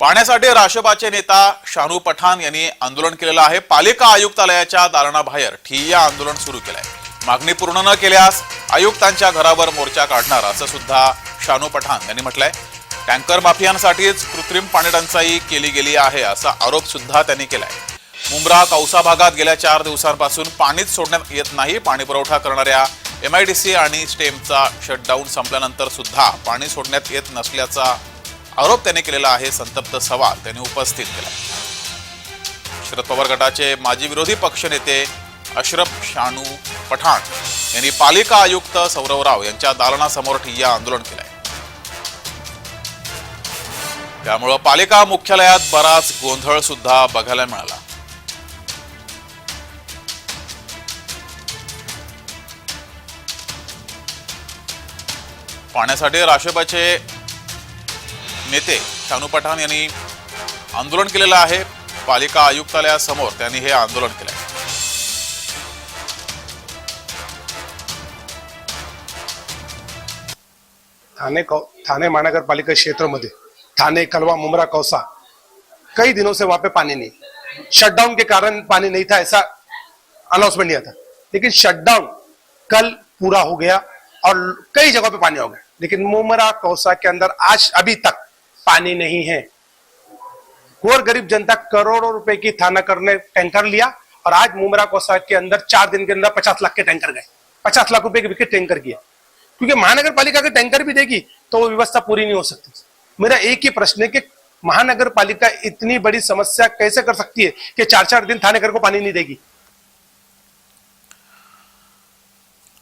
पाण्यासाठी राष्ट्रपाचे नेता शानू पठाण यांनी आंदोलन केलेलं आहे. पालिका आयुक्तालयाच्या दालनाबाहेर ठिय्या आंदोलन सुरू केलंय. मागणी पूर्ण न केल्यास आयुक्तांच्या घरावर मोर्चा काढणार असं सुद्धा शानू पठाण यांनी म्हटलंय. टँकर माफियांसाठीच कृत्रिम पाणी टंचाई केली गेली आहे असा आरोप सुद्धा त्यांनी केलाय. मुंब्रा कौसा भागात गेल्या चार दिवसांपासून पाणीच सोडण्यात येत नाही पाणी पुरवठा करणाऱ्या एमआयडीसी आणि स्टेमचा शटडाऊन संपल्यानंतर सुद्धा पाणी सोडण्यात येत नसल्याचा आरोप त्यांनी केलेला आहे संतप्त सवाल त्यांनी उपस्थित केला. शरद पवार गटाचे माजी विरोधी पक्षनेते अशरफ शानू पठाण यांनी पालिका आयुक्त सौरव राव यांच्या दालनासमोर ठिय्या आंदोलन केलंय. त्यामुळं पालिका मुख्यालयात बराच गोंधळ सुद्धा बघायला मिळाला. पाण्यासाठी राशेबाचे नेते शानू पठाण यांनी आंदोलन केलेलं आहे. पालिका आयुक्तालयासमोर त्यांनी हे आंदोलन केलं आहे ठाणे कौ- ठाणे महानगरपालिका क्षेत्रमध्ये थाने कलवा मुमरा कौसा कई दिनों से वहां पे पानी नहीं. शटडाउन के कारण पानी नहीं था ऐसा अनाउंसमेंट नहीं था लेकिन शटडाउन कल पूरा हो गया और कई जगह पे पानी हो गया. लेकिन मुमरा कौसा के अंदर आज अभी तक पानी नहीं है। गोर गरीब जनता करोड़ों रुपए की थाना करने टैंकर लिया और आज मुमरा कौसा के अंदर चार दिन के अंदर पचास लाख के टैंकर गए। पचास लाख रुपए के बिके टैंकर किया। क्योंकि महानगर पालिका अगर टैंकर भी देगी तो वो व्यवस्था पूरी नहीं हो सकती। मेरा एक ही प्रश्न है कि महानगर पालिका इतनी बड़ी समस्या कैसे कर सकती है कि चार चार दिन थानेकर को पानी नहीं देगी?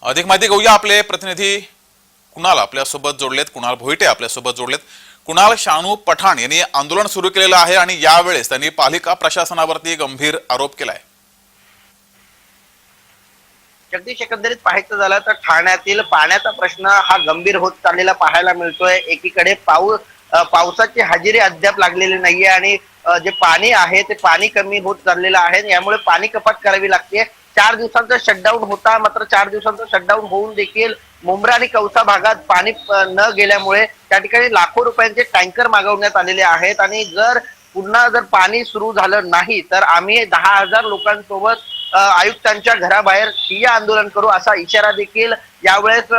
अधिक माहिती घेऊया आपले प्रतिनिधी कुणाल आपल्यासोबत जोडलेत कुणाल भोईटे आपल्यासोबत जोडलेत. कुणाल शानू पठाण यांनी आंदोलन सुरू केलेलं आहे आणि यावेळेस त्यांनी पालिका प्रशासनावरती गंभीर आरोप केलाय. जगदीश एकंदरीत पाहायचं झालं तर ठाण्यातील पाण्याचा प्रश्न हा गंभीर होत चाललेला पाहायला मिळतोय. एकीकडे पाऊस पावसाची हजेरी अद्याप लागलेली नाहीये आणि जे पाणी आहे ते पाणी कमी होत चाललेलं आहे यामुळे पाणी कपात करावी लागते चार दिवसांचा शटडाऊन होता मात्र चार दिवसांचा शटडाऊन होऊन देखील मुंब्रा आणि कौसा भागात पाणी न गेल्यामुळे त्या ठिकाणी लाखो रुपयांचे टँकर मागवण्यात आलेले आहेत. आणि जर पुन्हा जर पाणी सुरू झालं नाही तर आम्ही दहा हजार लोकांसोबत आयुक्तांच्या घराबाहेर ठिय्या आंदोलन करू असा इशारा देखील यावेळेस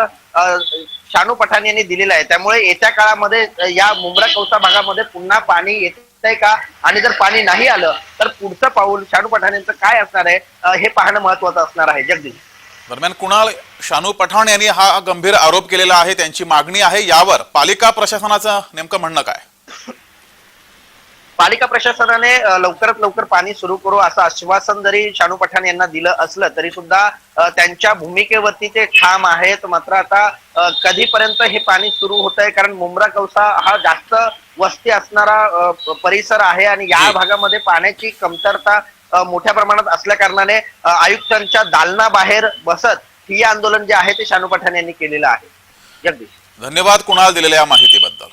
शानू पठाण यांनी दिलेला आहे. त्यामुळे येत्या काळामध्ये या मुंब्रा कौसा भागामध्ये पुन्हा पाणी येत आहे का? आणि जर पाणी नाही आलं तर पुढचं पाऊल शानू पठाण यांचं काय असणार आहे? हे पाहणं महत्वाचं असणार आहे. जगदीश. दरम्यान कुणाल शानू पठाण यांनी हा गंभीर आरोप केलेला आहे त्यांची मागणी आहे. यावर पालिका प्रशासनाचं नेमकं म्हणणं काय? पालिका प्रशासनाने लवकरात लवकर पाणी सुरू करू असं आश्वासन जरी शानू पठाण यांना दिलं असलं तरी सुद्धा त्यांच्या भूमिकेवरती ते ठाम आहेत. मात्र आता कधीपर्यंत हे पाणी सुरू होत आहे कारण मुंब्रा कौसा हा जास्त वस्ती असणारा परिसर आहे आणि या. भागामध्ये पाण्याची कमतरता मोठ्या प्रमाणात असल्या कारणाने आयुक्तांच्या दालनाबाहेर बसत ही आंदोलन जे आहे ते शानू पठाण यांनी केलेलं आहे. जगदीश. धन्यवाद कुणाल दिलेल्या या माहितीबद्दल.